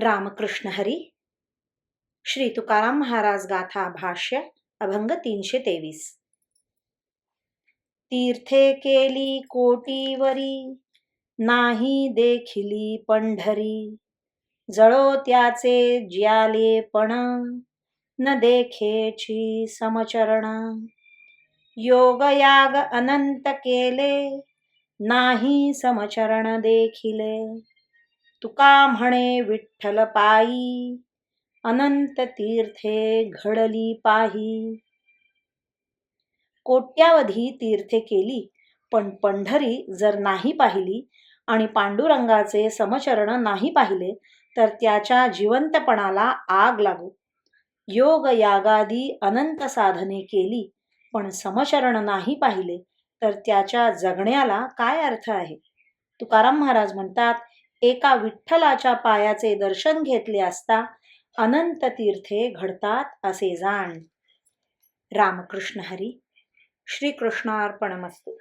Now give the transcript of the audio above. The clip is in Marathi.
रामकृष्ण हरी श्री तुकाराम महाराज गाथा भाष्य अभंग तीनशे तेवीस. तीर्थे केली कोटीवरी नाही देखिली पंढरी. जळो त्याचे ज्यालेपण न देखेची समचरण. योगयाग अनंत केले नाही समचरण देखिले. तुका म्हणे विठ्ठल पायी अनंत तीर्थे घडली पाही कोट्यावधी तीर्थे केली पण पंढरी जर नाही पाहिली आणि पांडुरंगाचे समचरण नाही पाहिले तर त्याच्या जिवंतपणाला आग लागू. योग यागादी अनंत साधने केली पण समचरण नाही पाहिले तर त्याच्या जगण्याला काय अर्थ आहे? तुकाराम महाराज म्हणतात एका विठ्ठलाच्या पायाचे दर्शन घेतले असता अनंत तीर्थे घडतात असे जाण. रामकृष्ण हरी. श्रीकृष्णार्पणमस्तू.